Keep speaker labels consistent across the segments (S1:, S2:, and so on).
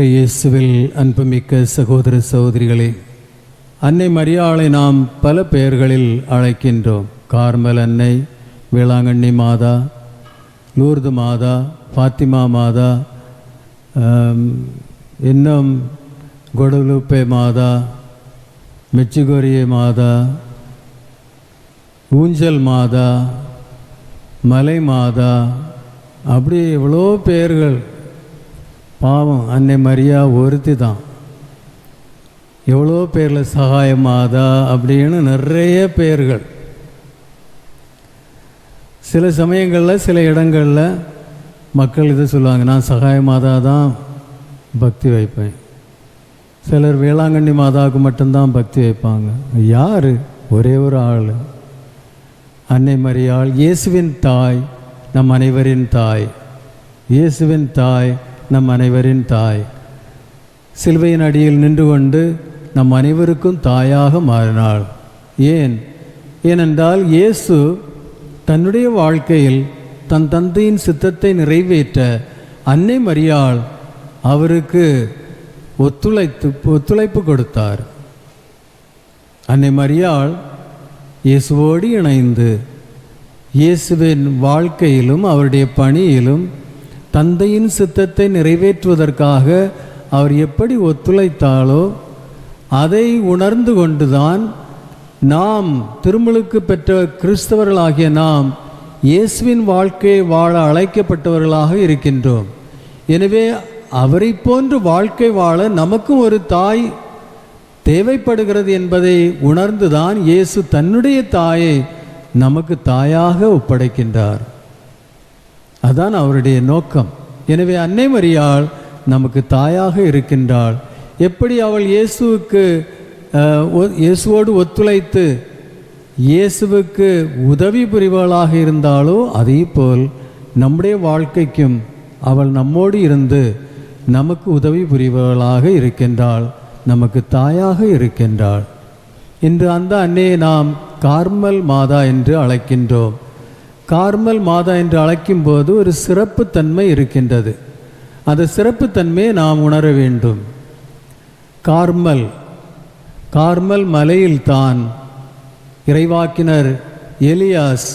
S1: இயேசுவில் அன்புமிக்க சகோதர சகோதரிகளே அன்னை மரியாளை நாம் பல பெயர்களில் அழைக்கின்றோம். கார்மல் அன்னை வேளாங்கண்ணி மாதா லூர்து மாதா ஃபாத்திமா மாதா இன்னும் கொடலுப்பே மாதா மெச்சிகோரிய மாதா ஊஞ்சல் மாதா மலை மாதா அப்படி எவ்வளோ பெயர்கள் பாவம் அன்னை மரியா ஒருத்தி தான். எவ்வளோ பேரில் சகாயமாதா அப்படின்னு நிறைய பேர்கள். சில சமயங்களில் சில இடங்களில் மக்கள் இதை சொல்லுவாங்க நான் சகாய மாதா தான் பக்தி வைப்பேன். சிலர் வேளாங்கண்ணி மாதாவுக்கு மட்டும்தான் பக்தி வைப்பாங்க. யார்? ஒரே ஒரு ஆள். அன்னை மரியாள் இயேசுவின் தாய் நம் அனைவரின் தாய். இயேசுவின் தாய் நம் அனைவரின் தாய். சிலுவையின் அடியில் நின்று கொண்டு நம் அனைவருக்கும் தாயாக மாறினாள். ஏன்? ஏனென்றால் இயேசு தன்னுடைய வாழ்க்கையில் தன் தந்தையின் சித்தத்தை நிறைவேற்ற அன்னை மரியாள் அவருக்கு ஒத்துழைத்து ஒத்துழைப்பு கொடுத்தார். அன்னை மரியாள் இயேசுவோடு இணைந்து இயேசுவின் வாழ்க்கையிலும் அவருடைய பணியிலும் தந்தையின் சித்தத்தை நிறைவேற்றுவதற்காக அவர் எப்படி ஒத்துழைத்தாலோ அதை உணர்ந்து கொண்டுதான் நாம் திருமலுக்கு பெற்ற கிறிஸ்தவர்களாகிய நாம் இயேசுவின் வாழ்க்கையை வாழ அழைக்கப்பட்டவர்களாக இருக்கின்றோம். எனவே அவரை போன்று வாழ்க்கை வாழ நமக்கும் ஒரு தாய் தேவைப்படுகிறது என்பதை உணர்ந்துதான் இயேசு தன்னுடைய தாயை நமக்கு தாயாக ஒப்படைக்கின்றார். அதான் அவருடைய நோக்கம். எனவே அன்னை மரியாள் நமக்கு தாயாக இருக்கின்றாள். எப்படி அவள் இயேசுவுக்கு ஒ- இயேசுவோடு ஒத்துழைத்து இயேசுவுக்கு உதவி புரிவளாக இருந்தாலோ அதே போல் நம்முடைய வாழ்க்கைக்கும் அவள் நம்மோடு இருந்து நமக்கு உதவி புரிபவளாக இருக்கின்றாள் நமக்கு தாயாக இருக்கின்றாள். இன்று அந்த அன்னையை நாம் கார்மல் மாதா என்று அழைக்கின்றோம். கார்மல் மாதா என்று அழைக்கும்போது ஒரு சிறப்புத்தன்மை இருக்கின்றது. அந்த சிறப்புத்தன்மையை நாம் உணர வேண்டும். கார்மல் கார்மல் மலையில்தான் இறைவாக்கினர் எலியாஸ்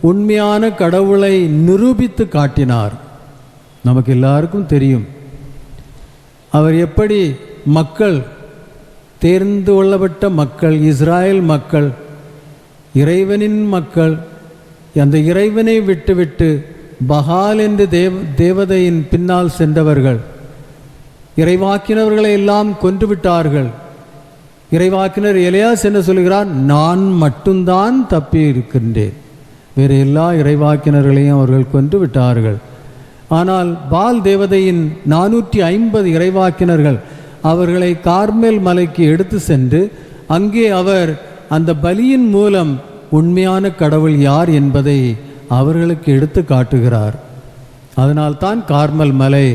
S1: உண்மையான கடவுளை நிரூபித்து காட்டினார். நமக்கு எல்லாருக்கும் தெரியும். அவர் எப்படி மக்கள் தேர்ந்து கொள்ளப்பட்ட மக்கள் இஸ்ராயேல் மக்கள் இறைவனின் மக்கள் அந்த இறைவனை விட்டுவிட்டு பகால் என்று தேவ தேவதையின் பின்னால் சென்றவர்கள். இறைவாக்கினவர்களை எல்லாம் கொன்று விட்டார்கள் இறைவாக்கினர் எலியாஸ் என்ன சொல்கிறார்? நான் மட்டும்தான் தப்பி இருக்கின்றேன். வேறு எல்லா இறைவாக்கினர்களையும் அவர்கள் கொன்று விட்டார்கள் ஆனால் பால் தேவதையின் நானூற்றி ஐம்பது இறைவாக்கினர்கள் அவர்களை கார்மேல் மலைக்கு எடுத்து சென்று அங்கே அவர் அந்த பலியின் மூலம் உண்மையான கடவுள் யார் என்பதை அவர்களுக்கு எடுத்து காட்டுகிறார். அதனால்தான் கார்மல் மலை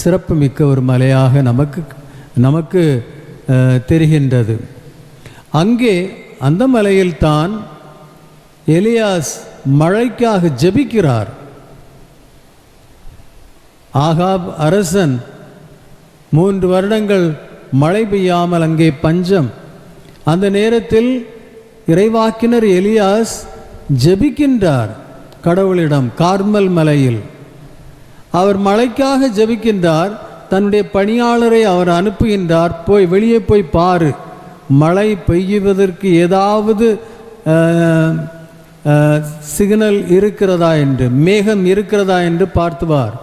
S1: சிறப்பு மிக்க ஒரு மலையாக நமக்கு நமக்கு தெரிகின்றது. அங்கே அந்த மலையில்தான் எலியாஸ் மழைக்காக ஜெபிக்கிறார். ஆகாப் அரசன் மூன்று வருடங்கள் மழை பெய்யாமல் அங்கே பஞ்சம். அந்த நேரத்தில் இறைவாக்கினர் எலியாஸ் ஜெபிக்கின்றார். கடவுளிடம் கார்மல் மலையில். அவர் மலைக்காக ஜெபிக்கின்றார். தன்னுடைய பணியாளரை அவர் அனுப்புகின்றார். போய் வெளியே போய் பாரு. மழை பெய்யுவதற்கு ஏதாவது சிக்னல் இருக்கிறதா என்று மேகம் இருக்கிறதா என்று பார்த்துவார்.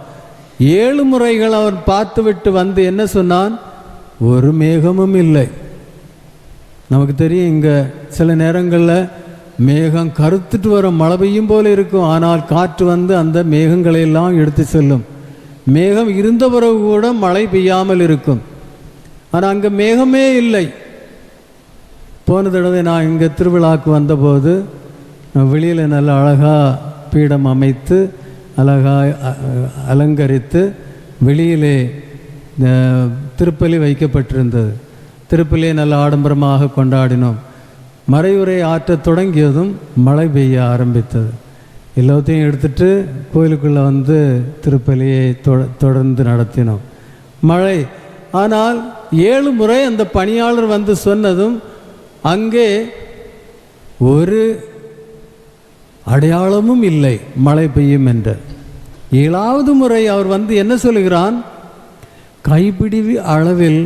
S1: ஏழு முறைகள் அவர் பார்த்துவிட்டு வந்து என்ன சொன்னான்? ஒரு மேகமும் இல்லை. நமக்கு தெரியும் இங்கே சில நேரங்களில் மேகம் கருத்துட்டு வர மழை பெய்யும் போல இருக்கும். ஆனால் காற்று வந்து அந்த மேகங்களை எல்லாம் எடுத்து செல்லும். மேகம் இருந்த பிறகு கூட மழை பெய்யாமல் இருக்கும். ஆனால் அங்கே மேகமே இல்லை. போன தடவை நான் இங்கே திருவிழாவுக்கு வந்தபோது வெளியில் நல்ல அழகாக பீடம் அமைத்து அழகாக அலங்கரித்து வெளியிலே திருப்பலி வைக்கப்பட்டிருந்தது. திருப்பிலே நல்ல ஆடம்பரமாக கொண்டாடினோம். மறையுரை ஆற்றத் தொடங்கியதும் மழை பெய்ய ஆரம்பித்தது. எல்லாத்தையும் எடுத்துட்டு கோயிலுக்குள்ளே வந்து திருப்பலியை தொடர்ந்து நடத்தினோம். மழை ஆனால் ஏழு முறை அந்த பணியாளர் வந்து சொன்னதும் அங்கே ஒரு அடையாளமும் இல்லை மழை பெய்யும் என்று. ஏழாவது முறை அவர் வந்து என்ன சொல்கிறான் கைப்பிடி அளவில்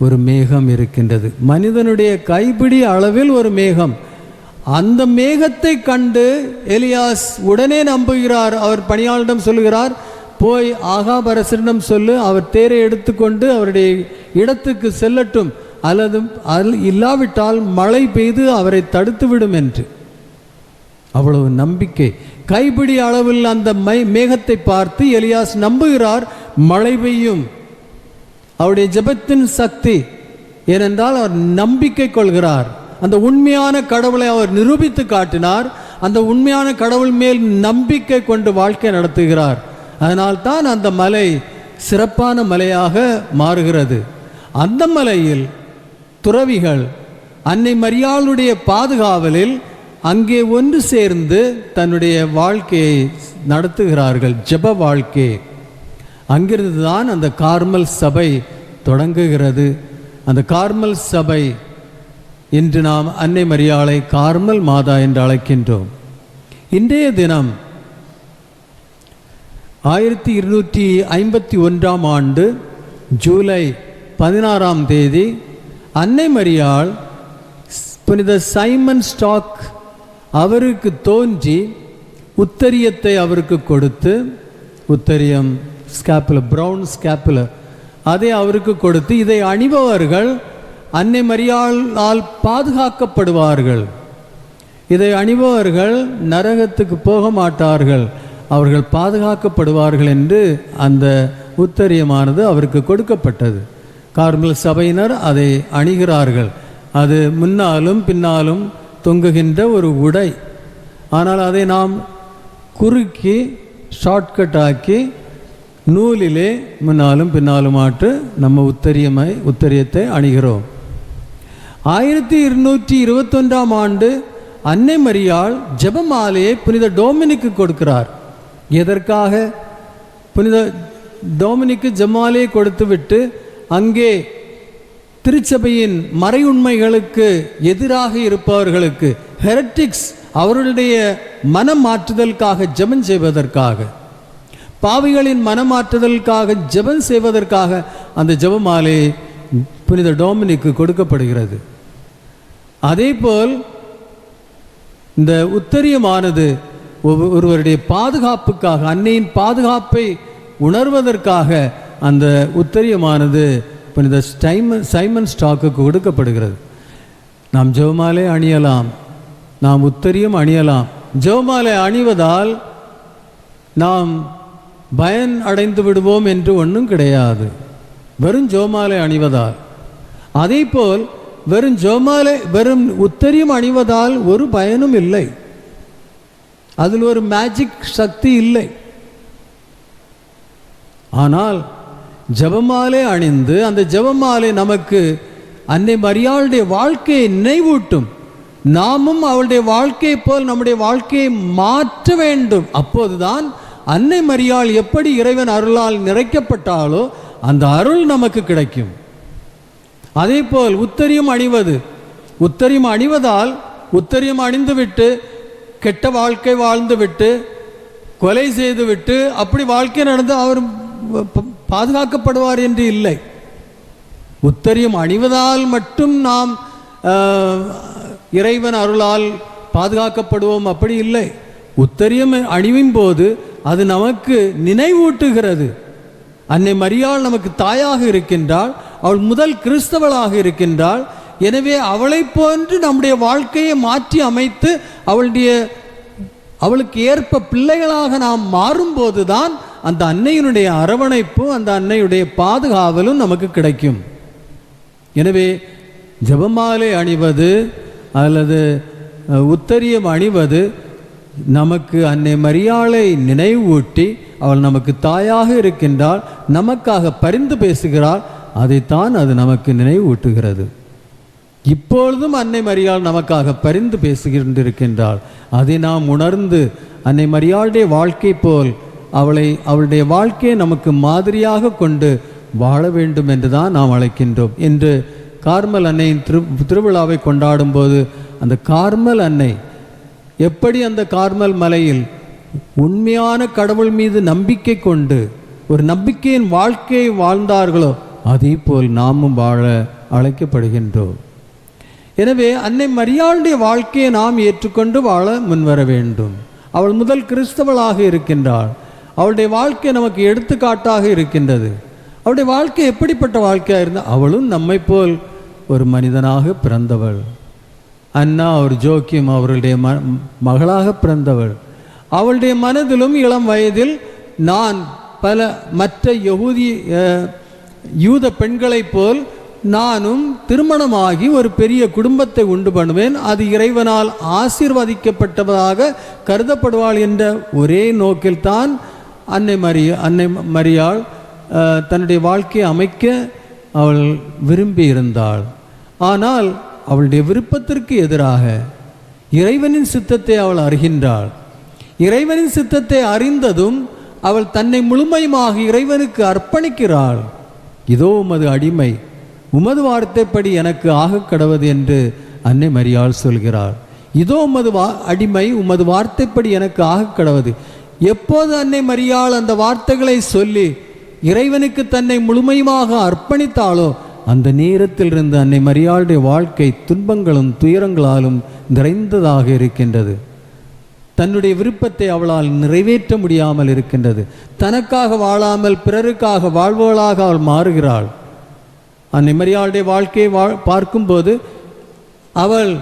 S1: ஒரு மேகம் இருக்கின்றது. மனிதனுடைய கைப்பிடி அளவில் ஒரு மேகம். அந்த மேகத்தை கண்டு எலியாஸ் உடனே நம்புகிறார். அவர் பணியாளரிடம் சொல்லுகிறார் போய் ஆகாப் சொல்லு அவர் தேரை எடுத்துக்கொண்டு அவருடைய இடத்துக்கு செல்லட்டும். அல்லது அல் இல்லாவிட்டால் மழை பெய்து அவரை தடுத்துவிடும் என்று. அவ்வளவு நம்பிக்கை. கைப்பிடி அளவில் அந்த மை மேகத்தை பார்த்து எலியாஸ் நம்புகிறார் மழை பெய்யும். அவருடைய ஜெபத்தின் சக்தி ஏனென்றால் அவர் நம்பிக்கை கொள்கிறார். அந்த உண்மையான கடவுளை அவர் நிரூபித்து காட்டினார். அந்த உண்மையான கடவுள் மேல் நம்பிக்கை கொண்டு வாழ்க்கை நடத்துகிறார். அதனால் தான் அந்த மலை சிறப்பான மலையாக மாறுகிறது. அந்த மலையில் துறவிகள் அன்னை மரியாளுடைய பாதுகாவலில் அங்கே ஒன்று சேர்ந்து தன்னுடைய வாழ்க்கையை நடத்துகிறார்கள். ஜெப வாழ்க்கையை அங்கிருந்து தான் அந்த கார்மல் சபை தொடங்குகிறது. அந்த கார்மல் சபை இன்று நாம் அன்னை மரியாளை கார்மல் மாதா என்று அழைக்கின்றோம். இன்றைய தினம் ஆயிரத்தி இருநூற்றி ஐம்பத்தி ஒன்றாம் ஆண்டு ஜூலை பதினாறாம் தேதி அன்னை மரியாள் புனித சைமன் ஸ்டாக் அவருக்கு தோன்றி உத்தரியத்தை அவருக்கு கொடுத்து உத்தரியம் ஸ்கேப்புல ப்ரௌன் ஸ்கேப்புல அதை அவருக்கு கொடுத்து இதை அணிபவர்கள் அன்னை மரியாளால் பாதுகாக்கப்படுவார்கள். இதை அணிபவர்கள் நரகத்துக்கு போக மாட்டார்கள். அவர்கள் பாதுகாக்கப்படுவார்கள் என்று அந்த உத்தரியமானது அவருக்கு கொடுக்கப்பட்டது. கார்மல் சபையினர் அதை அணிகிறார்கள். அது முன்னாலும் பின்னாலும் தொங்குகின்ற ஒரு உடை. ஆனால் அதை நாம் குறுக்கி ஷார்ட்கட் ஆக்கி நூலிலே முன்னாலும் பின்னாலுமாட்டு நம்ம உத்தரியமை உத்தரியத்தை அணிகிறோம். ஆயிரத்தி இருநூற்றி இருபத்தொன்றாம் ஆண்டு அன்னை மரியாள் ஜெபமாலையை புனித டோமினிக்கு கொடுக்கிறார். எதற்காக? புனித டோமினிக்கு ஜெபமாலையை கொடுத்துவிட்டு அங்கே திருச்சபையின் மறையுண்மைகளுக்கு எதிராக இருப்பவர்களுக்கு ஹெரட்டிக்ஸ் அவர்களுடைய மனம் மாற்றுதலுக்காக ஜெபம் செய்வதற்காக. பாவிகளின் மனமாற்றுதலுக்காக ஜெபம் செய்வதற்காக அந்த ஜெபமாலை புனித டோமினிக்கு கொடுக்கப்படுகிறது. அதே போல் இந்த உத்தரியமானது ஒவ்வொ- ஒருவருடைய பாதுகாப்புக்காக அன்னையின் பாதுகாப்பை உணர்வதற்காக அந்த உத்தரியமானது புனித ஸ்டைமன் சைமன் ஸ்டாக்குக்கு கொடுக்கப்படுகிறது. நாம் ஜெவமாலை அணியலாம் நாம் உத்தரியம் அணியலாம். ஜெபமாலை அணிவதால் நாம் பயன் அடைந்து விடுவோம் என்று ஒன்றும் கிடையாது. வெறும் ஜோமாலை அணிவதால். அதேபோல் வெறும் ஜோமாலை வெறும் உத்தரியம் அணிவதால் ஒரு பயனும் இல்லை. அதில் ஒரு மேஜிக் சக்தி இல்லை. ஆனால் ஜபமாலை அணிந்து அந்த ஜெபமாலை நமக்கு அன்னை மரியாளுடைய வாழ்க்கையை நினைவூட்டும். நாமும் அவளுடைய வாழ்க்கையை போல் நம்முடைய வாழ்க்கையை மாற்ற வேண்டும். அப்போதுதான் அன்னை மரியாள் எப்படி இறைவன் அருளால் நிறைக்கப்பட்டாலோ அந்த அருள் நமக்கு கிடைக்கும். அதே போல் உத்தரியம் அணிவது. உத்தரியம் அணிவதால் உத்தரியம் அணிந்துவிட்டு கெட்ட வாழ்க்கை வாழ்ந்துவிட்டு கொலை செய்துவிட்டு அப்படி வாழ்க்கை நடந்து அவர் பாதுகாக்கப்படுவார் என்று இல்லை. உத்தரியம் அணிவதால் மட்டும் நாம் இறைவன் அருளால் பாதுகாக்கப்படுவோம் அப்படி இல்லை. உத்தரியம் அணிவின் போது அது நமக்கு நினைவூட்டுகிறது. அன்னை மரியாள் நமக்கு தாயாக இருக்கின்றாள் அவள் முதல் கிறிஸ்தவளாக இருக்கின்றாள். எனவே அவளைப் போன்று நம்முடைய வாழ்க்கையை மாற்றி அமைத்து அவளுடைய அவளுக்கு ஏற்ப பிள்ளைகளாக நாம் மாறும்போது தான் அந்த அன்னையினுடைய அரவணைப்பும் அந்த அன்னையுடைய பாதுகாவலும் நமக்கு கிடைக்கும். எனவே ஜெபமாலை அணிவது அல்லது உத்தரியம் அணிவது நமக்கு அன்னை மரியாளை நினைவூட்டி அவள் நமக்கு தாயாக இருக்கின்றாள் நமக்காக பரிந்து பேசுகிறாள் அதைத்தான் அது நமக்கு நினைவூட்டுகிறது. இப்பொழுதும் அன்னை மரியாள் நமக்காக பரிந்து பேசுகின்றிருக்கின்றாள். அதை நாம் உணர்ந்து அன்னை மரியாளுடைய வாழ்க்கை போல் அவளை அவளுடைய வாழ்க்கையை நமக்கு மாதிரியாக கொண்டு வாழ வேண்டும் என்று தான் நாம் அழைக்கின்றோம். என்று கார்மல் அன்னையின் திரு திருவிழாவை கொண்டாடும்போது அந்த கார்மல் அன்னை எப்படி அந்த கார்மல் மலையில் உண்மையான கடவுள் மீது நம்பிக்கை கொண்டு ஒரு நம்பிக்கையின் வாழ்க்கையை வாழ்ந்தார்களோ அதே போல் நாமும் வாழ அழைக்கப்படுகின்றோம். எனவே அன்னை மரியாளுடைய வாழ்க்கையை நாம் ஏற்றுக்கொண்டு வாழ முன்வர வேண்டும். அவள் முதல் கிறிஸ்தவளாக இருக்கின்றாள். அவளுடைய வாழ்க்கை நமக்கு எடுத்துக்காட்டாக இருக்கின்றது. அவளுடைய வாழ்க்கை எப்படிப்பட்ட வாழ்க்கையாக இருந்தால் அவளும் நம்மை போல் ஒரு மனிதனாக பிறந்தவள். அண்ணா ஒரு ஜோக்கியம் அவர்களுடைய ம மகளாக பிறந்தவள். அவளுடைய மனதிலும் இளம் வயதில் நான் பல மற்ற யகுதி யூத பெண்களைப் போல் நானும் திருமணமாகி ஒரு பெரிய குடும்பத்தை உண்டு பண்ணுவேன். அது இறைவனால் ஆசீர்வதிக்கப்பட்டதாக கருதப்படுவாள் என்ற ஒரே நோக்கில்தான் அன்னை மரிய அன்னை மரியாள் தன்னுடைய வாழ்க்கையை அமைக்க அவள் விரும்பி இருந்தாள் ஆனால் அவளுடைய விருப்பத்திற்கு எதிராக இறைவனின் சித்தத்தை அவள் அறிகின்றாள். இறைவனின் சித்தத்தை அறிந்ததும் அவள் தன்னை முழுமையுமாக இறைவனுக்கு அர்ப்பணிக்கிறாள். இதோ உமது அடிமை உமது வார்த்தைப்படி எனக்கு ஆக கடவது என்று அன்னை மரியாள் சொல்கிறாள். இதோ உமது வா அடிமை உமது வார்த்தைப்படி எனக்கு ஆக கடவது. எப்போது அன்னை மரியாள் அந்த வார்த்தைகளை சொல்லி இறைவனுக்கு தன்னை முழுமையுமாக அர்ப்பணித்தாளோ அந்த நேரத்தில் இருந்து அன்னை மரியாளுடைய வாழ்க்கை துன்பங்களும் துயரங்களாலும் நிறைந்ததாக இருக்கின்றது. தன்னுடைய விருப்பத்தை அவளால் நிறைவேற்ற முடியாமல் இருக்கின்றது. தனக்காக வாழாமல் பிறருக்காக வாழ்பவளாக அவள் மாறுகிறாள். அன்னை மரியாளுடைய வாழ்க்கையை வா பார்க்கும்போது அவள்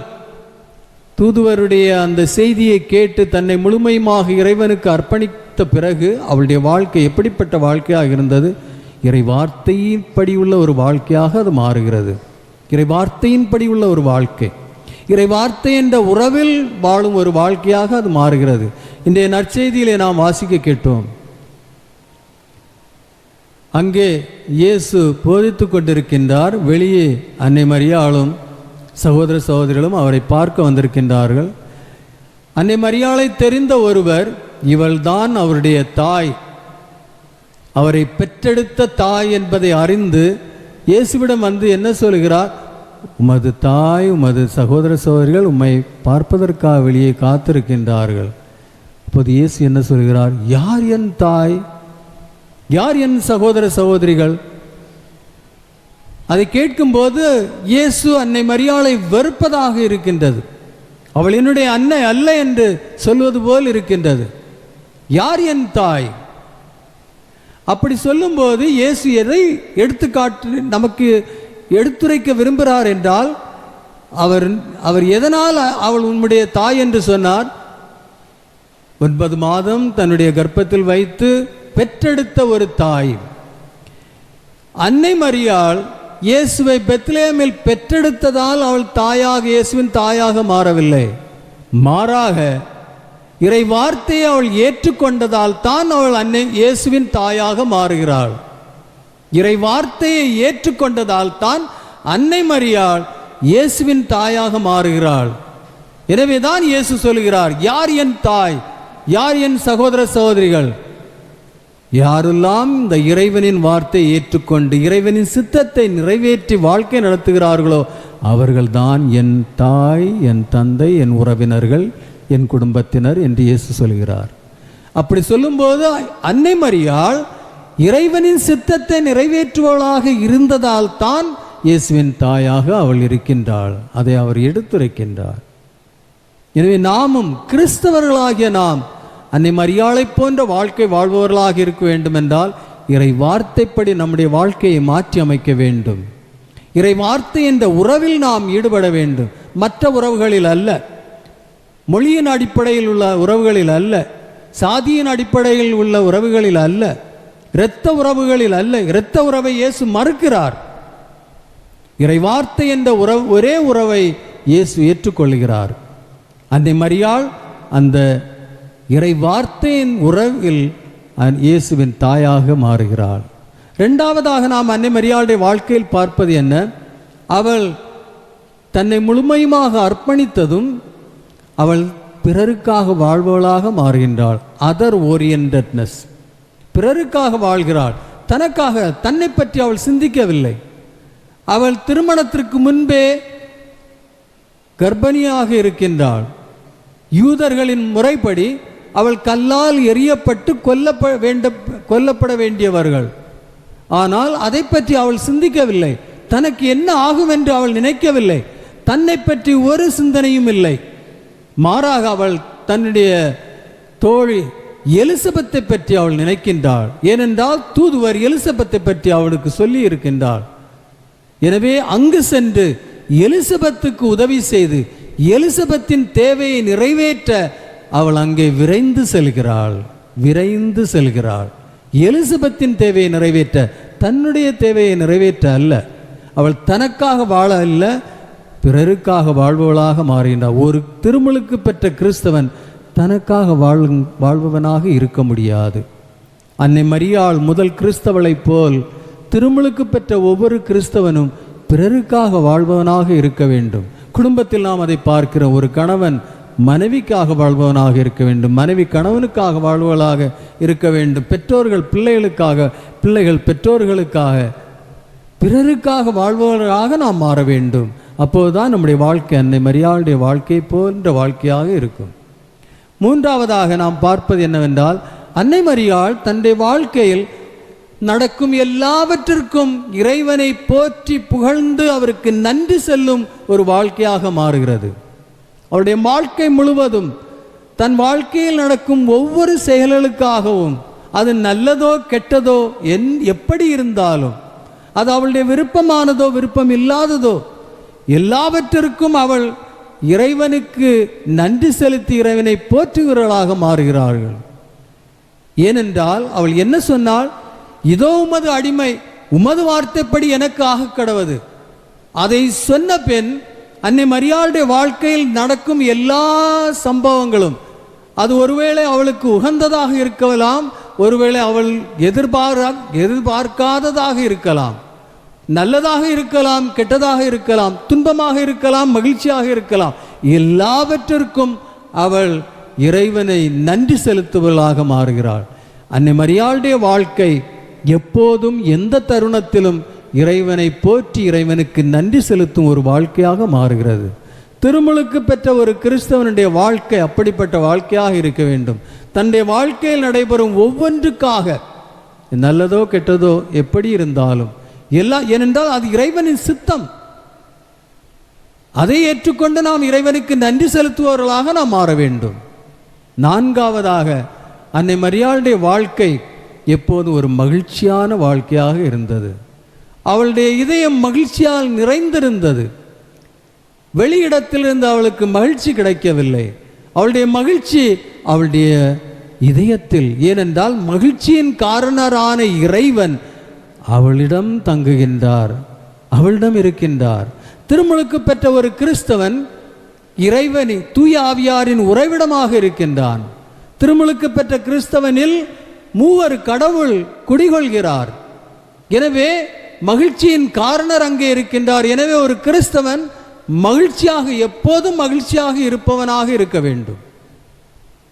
S1: தூதுவருடைய அந்த செய்தியை கேட்டு தன்னை முழுமையுமாக இறைவனுக்கு அர்ப்பணித்த பிறகு அவளுடைய வாழ்க்கை எப்படிப்பட்ட வாழ்க்கையாக இருந்தது? இறை வார்த்தையின்படி உள்ள ஒரு வாழ்க்கையாக அது மாறுகிறது. இறை வார்த்தையின்படி உள்ள ஒரு வாழ்க்கை. இறை வார்த்தை என்ற உறவில் வாழும் ஒரு வாழ்க்கையாக அது மாறுகிறது. இன்றைய நற்செய்தியிலே நாம் வாசிக்க கேட்டோம். அங்கே இயேசு போதித்து கொண்டிருக்கின்றார். வெளியே அன்னை மரியாளும் சகோதர சகோதரிகளும் அவரை பார்க்க வந்திருக்கின்றார்கள். அன்னை மரியாளை தெரிந்த ஒருவர் இவள்தான் அவருடைய தாய். அவரை பெற்றெடுத்த தாய் என்பதை அறிந்து இயேசுவிடம் வந்து என்ன சொல்கிறார்? உமது தாய் உமது சகோதர சகோதரிகள் உம்மை பார்ப்பதற்காக வெளியே காத்திருக்கின்றார்கள். இப்போது இயேசு என்ன சொல்கிறார்? யார் என் தாய்? யார் என் சகோதர சகோதரிகள்? அதை கேட்கும்போது இயேசு அன்னை மரியாளை வெறுப்பதாக இருக்கின்றது. அவள் என்னுடைய அன்னை அல்ல என்று சொல்வது போல் இருக்கின்றது. யார் என் தாய்? அப்படி சொல்லும்போது இயேசு எதை எடுத்துக்காட்டு நமக்கு எடுத்துரைக்க விரும்புகிறார் என்றால் அவர் அவர் எதனால் அவள் உன்னுடைய தாய் என்று சொன்னார்? ஒன்பது மாதம் தன்னுடைய கர்ப்பத்தில் வைத்து பெற்றெடுத்த ஒரு தாய். அன்னை மரியாள் இயேசுவை பெத்லேமில் பெற்றெடுத்ததால் அவள் தாயாக இயேசுவின் தாயாக மாறவில்லை. மாறாக இறை வார்த்தையை அவள் ஏற்றுக்கொண்டதால் தான் அவள் அன்னை இயேசுவின் தாயாக மாறுகிறாள். இறை வார்த்தையை ஏற்றுக்கொண்டதால் தான் அன்னை மரியாள் இயேசுவின் தாயாக மாறுகிறாள். எனவேதான் இயேசு சொல்கிறார் யார் என் தாய்? யார் என் சகோதர சகோதரிகள்? யாரெல்லாம் இந்த இறைவனின் வார்த்தையை ஏற்றுக்கொண்டு இறைவனின் சித்தத்தை நிறைவேற்றி வாழ்க்கை நடத்துகிறார்களோ அவர்கள்தான் என் தாய் என் தந்தை என் உறவினர்கள். என் குடும்பத்தினர் என்று இயேசு சொல்கிறார். அப்படி சொல்லும்போது அன்னை மரியாள் இறைவனின் சித்தத்தை நிறைவேற்றுவளாக இருந்ததால் தான் இயேசுவின் தாயாக அவள் இருக்கின்றாள். அதை அவர் எடுத்துரைக்கின்றார். எனவே நாமும் கிறிஸ்தவர்களாகிய நாம் அன்னை மரியாளைப் போன்ற வாழ்க்கை வாழ்பவர்களாக இருக்க வேண்டுமென்றால் இறை வார்த்தைப்படி நம்முடைய வாழ்க்கையை மாற்றி அமைக்க வேண்டும். இறை வார்த்தை என்ற உறவில் நாம் ஈடுபட வேண்டும். மற்ற உறவுகளில் அல்ல. மொழியின் அடிப்படையில் உள்ள உறவுகளில் அல்ல சாதியின் அடிப்படையில் உள்ள உறவுகளில் அல்ல இரத்த உறவுகளில் அல்ல இரத்த உறவை இயேசு மறுக்கிறார். இறைவார்த்தை என்ற உறவு ஒரே உறவை இயேசு ஏற்றுக்கொள்கிறார். அன்னை மரியாள் அந்த இறை வார்த்தையின் உறவில் இயேசுவின் தாயாக மாறுகிறாள். ரெண்டாவதாக நாம் அன்னை மரியாளுடைய வாழ்க்கையில் பார்ப்பது என்ன? அவள் தன்னை முழுமையுமாக அர்ப்பணித்ததும் அவள் பிறருக்காக வாழ்பவளாக மாறுகின்றாள். அதர் ஓரியன்டட்னஸ் பிறருக்காக வாழ்கிறாள். தனக்காக தன்னை பற்றி அவள் சிந்திக்கவில்லை. அவள் திருமணத்திற்கு முன்பே கர்ப்பிணியாக இருக்கின்றாள். யூதர்களின் முறைப்படி அவள் கல்லால் எறியப்பட்டு கொல்லப்ப வேண்ட கொல்லப்பட வேண்டியவர்கள். ஆனால் அதை பற்றி அவள் சிந்திக்கவில்லை. தனக்கு என்ன ஆகும் என்று அவள் நினைக்கவில்லை. தன்னை பற்றி ஒரு சிந்தனையும் இல்லை. மாறாக அவள் தன்னுடைய தோழி எலிசபத்தை பற்றி அவள் நினைக்கின்றாள். ஏனென்றால் தூதுவர் எலிசபத்தை பற்றி அவளுக்கு சொல்லி இருக்கின்றாள். எனவே அங்கு சென்று எலிசபத்துக்கு உதவி செய்து எலிசபத்தின் தேவையை நிறைவேற்ற அவள் அங்கே விரைந்து செல்கிறாள். விரைந்து செல்கிறாள். எலிசபத்தின் தேவையை நிறைவேற்ற தன்னுடைய தேவையை நிறைவேற்ற அல்ல. அவள் தனக்காக வாழ அல்ல பிறருக்காக வாழ்பவளாக மாறுகின்றார் ஒரு திருமலுக்கு பெற்ற கிறிஸ்தவன் தனக்காக வாழ் வாழ்பவனாக இருக்க முடியாது. அன்னை மரியாள் முதல் கிறிஸ்தவளைப் போல் திருமலுக்கு பெற்ற ஒவ்வொரு கிறிஸ்தவனும் பிறருக்காக வாழ்பவனாக இருக்க வேண்டும். குடும்பத்தில் நாம் அதை பார்க்கிறோம் ஒரு கணவன் மனைவிக்காக வாழ்பவனாக இருக்க வேண்டும். மனைவி கணவனுக்காக வாழ்வதாக இருக்க வேண்டும். பெற்றோர்கள் பிள்ளைகளுக்காக பிள்ளைகள் பெற்றோர்களுக்காக பிறருக்காக வாழ்பவர்களாக நாம் மாற வேண்டும். அப்போதுதான் நம்முடைய வாழ்க்கை அன்னை மரியாளுடைய வாழ்க்கை போன்ற வாழ்க்கையாக இருக்கும். மூன்றாவதாக நாம் பார்ப்பது என்னவென்றால் அன்னை மரியாள் தன்னுடைய வாழ்க்கையில் நடக்கும் எல்லாவற்றிற்கும் இறைவனை போற்றி புகழ்ந்து அவருக்கு நன்றி செல்லும் ஒரு வாழ்க்கையாக மாறுகிறது. அவருடைய வாழ்க்கை முழுவதும் தன் வாழ்க்கையில் நடக்கும் ஒவ்வொரு செயல்களுக்காகவும் அது நல்லதோ கெட்டதோ என் எப்படி இருந்தாலும் அது அவளுடைய விருப்பமானதோ விருப்பம் இல்லாததோ எல்லாவற்றிற்கும் அவள் இறைவனுக்கு நன்றி செலுத்தி இறைவனை போற்றுகிறவர்களாக மாறுகிறார்கள். ஏனென்றால் அவள் என்ன சொன்னால் இதோ உமது அடிமை உமது வார்த்தைப்படி எனக்கு ஆக கடவது. அதை சொன்ன பெண் அன்னை மரியாளுடைய வாழ்க்கையில் நடக்கும் எல்லா சம்பவங்களும் அது ஒருவேளை அவளுக்கு உகந்ததாக இருக்கலாம் ஒருவேளை அவள் எதிர்பாரா எதிர்பார்க்காததாக இருக்கலாம். நல்லதாக இருக்கலாம் கெட்டதாக இருக்கலாம் துன்பமாக இருக்கலாம் மகிழ்ச்சியாக இருக்கலாம் எல்லாவற்றிற்கும் அவள் இறைவனை நன்றி செலுத்துவளாக மாறுகிறாள். அன்னை மரியாளுடைய வாழ்க்கை எப்போதும் எந்த தருணத்திலும் இறைவனை போற்றி இறைவனுக்கு நன்றி செலுத்தும் ஒரு வாழ்க்கையாக மாறுகிறது. திருமுழுக்கு பெற்ற ஒரு கிறிஸ்தவனுடைய வாழ்க்கை அப்படிப்பட்ட வாழ்க்கையாக இருக்க வேண்டும். தன்னுடைய வாழ்க்கையில் நடைபெறும் ஒவ்வொன்றுக்காக நல்லதோ கெட்டதோ எப்படி இருந்தாலும் எல்லாம் ஏனென்றால் அது இறைவனின் சித்தம். அதை ஏற்றுக்கொண்டு நாம் இறைவனுக்கு நன்றி செலுத்துபவர்களாக நாம் மாற வேண்டும். நான்காவதாக அன்னை மரியாளுடைய வாழ்க்கை எப்போது ஒரு மகிழ்ச்சியான வாழ்க்கையாக இருந்தது. அவளுடைய இதயம் மகிழ்ச்சியால் நிறைந்திருந்தது. வெளியிடத்திலிருந்து அவளுக்கு மகிழ்ச்சி கிடைக்கவில்லை. அவளுடைய மகிழ்ச்சி அவளுடைய இதயத்தில் ஏனென்றால் மகிழ்ச்சியின் காரணரான இறைவன் அவளிடம் தங்குகின்றார் அவளிடம் இருக்கின்றார். திருமுழுக்கு பெற்ற ஒரு கிறிஸ்தவன் இறைவனி தூய ஆவியாரின் உறைவிடமாக இருக்கின்றான். திருமுழுக்கு பெற்ற கிறிஸ்தவனில் மூவர் கடவுள் குடிகொள்கிறார். எனவே மகிழ்ச்சியின் காரணர் அங்கே இருக்கின்றார். எனவே ஒரு கிறிஸ்தவன் மகிழ்ச்சியாக எப்போதும் மகிழ்ச்சியாக இருப்பவனாக இருக்க வேண்டும்.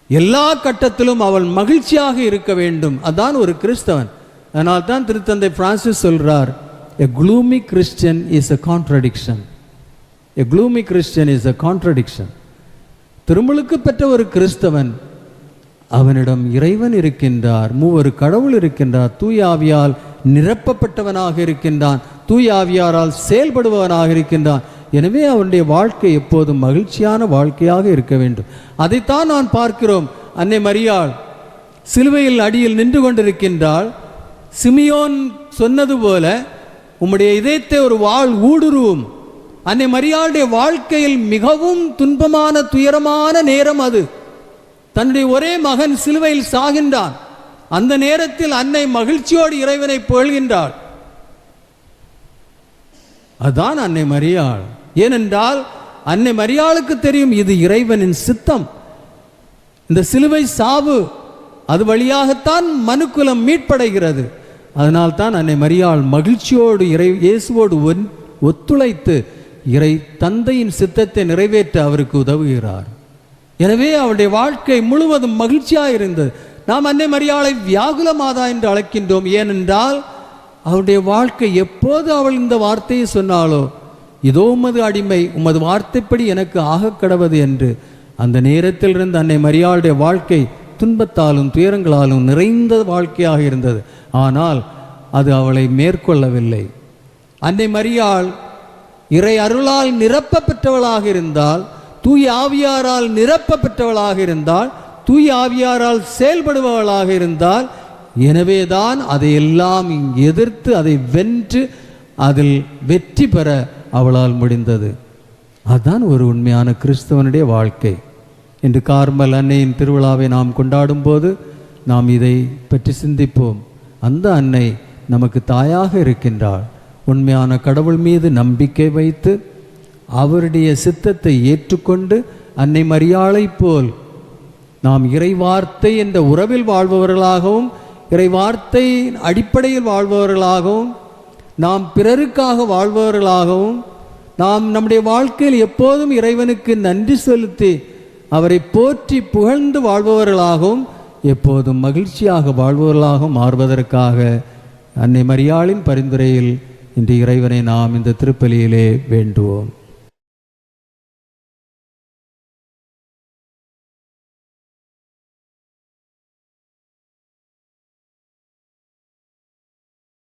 S1: எல்லா கட்டத்திலும் அவள் மகிழ்ச்சியாக இருக்க வேண்டும். அதான் ஒரு கிறிஸ்தவன். அதனால் தான் திருத்தந்தை பிரான்சிஸ் சொல்கிறார் a gloomy Christian is a contradiction a gloomy Christian is a contradiction திருமலுக்கு பெற்ற ஒரு கிறிஸ்தவன் அவனிடம் இறைவன் இருக்கின்றார் மூவர் கடவுள் இருக்கின்றார் தூயாவியால் நிரப்பப்பட்டவனாக இருக்கின்றான் தூயாவியாரால் செயல்படுபவனாக இருக்கின்றான். எனவே அவனுடைய வாழ்க்கை எப்போதும் மகிழ்ச்சியான வாழ்க்கையாக இருக்க வேண்டும். அதைத்தான் நான் பார்க்கிறோம். அன்னை மரியாள் சிலுவையில் அடியில் நின்று கொண்டிருக்கின்றாள். சிமியோன் சொன்னது போல உம்முடைய இதயத்தை ஒரு வாழ் ஊடுருவும். அன்னை மரியாளுடைய வாழ்க்கையில் மிகவும் துன்பமான துயரமான நேரம் அது. தன்னுடைய ஒரே மகன் சிலுவையில் சாகின்றான். அந்த நேரத்தில் அன்னை மகிழ்ச்சியோடு இறைவனை புகழ்கின்றாள். அதான் அன்னை மரியாள். ஏனென்றால் அன்னை மரியாளுக்கு தெரியும் இது இறைவனின் சித்தம். இந்த சிலுவை சாவு அது வழியாகத்தான் மனுக்குலம் மீட்படைகிறது. அதனால்தான் அன்னை மரியாள் மகிழ்ச்சியோடு இறை இயேசுவோடு ஒன் ஒத்துழைத்து இறை தந்தையின் சித்தத்தை நிறைவேற்ற அவருக்கு உதவுகிறார். எனவே அவருடைய வாழ்க்கை முழுவதும் மகிழ்ச்சியாக இருந்தது. நாம் அன்னை மரியாளை வியாகுல மாதா என்று அழைக்கின்றோம். ஏனென்றால் அவருடைய வாழ்க்கை எப்போது அவள் இந்த வார்த்தையை சொன்னாலோ இதோ உமது அடிமை உமது வார்த்தைப்படி எனக்கு ஆக கடவது என்று அந்த நேரத்தில் இருந்து அன்னை மரியாளுடைய வாழ்க்கை துன்பத்தாலும் துயரங்களாலும் நிறைந்த வாழ்க்கையாக இருந்தது. ஆனால் அது அவளை மேற்கொள்ளவில்லை. அன்னை மரியாள் இறை அருளால் நிரப்ப பெற்றவளாக இருந்தால் தூய் ஆவியாரால் நிரப்ப பெற்றவளாக இருந்தால் தூய் ஆவியாரால் செயல்படுபவளாக இருந்தால் எனவேதான் அதையெல்லாம் எதிர்த்து அதை வென்று அதில் வெற்றி பெற அவளால் முடிந்தது. அதுதான் ஒரு உண்மையான கிறிஸ்தவனுடைய வாழ்க்கை. இன்று கார்மல் அன்னையின் திருவிழாவை நாம் கொண்டாடும்போது நாம் இதை பற்றி சிந்திப்போம். அந்த அன்னை நமக்கு தாயாக இருக்கின்றாள். உண்மையான கடவுள் மீது நம்பிக்கை வைத்து அவருடைய சித்தத்தை ஏற்றுக்கொண்டு அன்னை மரியாளைப் போல் நாம் இறைவார்த்தை என்ற உறவில் வாழ்பவர்களாகவும் இறைவார்த்தையின் அடிப்படையில் வாழ்பவர்களாகவும் நாம் பிறருக்காக வாழ்பவர்களாகவும் நாம் நம்முடைய வாழ்க்கையில் எப்போதும் இறைவனுக்கு நன்றி செலுத்தி அவரை போற்றி புகழ்ந்து வாழ்பவர்களாகவும் எப்போதும் மகிழ்ச்சியாக வாழ்பவர்களாகவும் மாறுவதற்காக அன்னை மரியாளின் பரிந்துரையில் இன்று இறைவனை நாம் இந்த திருப்பலியிலே வேண்டுவோம்.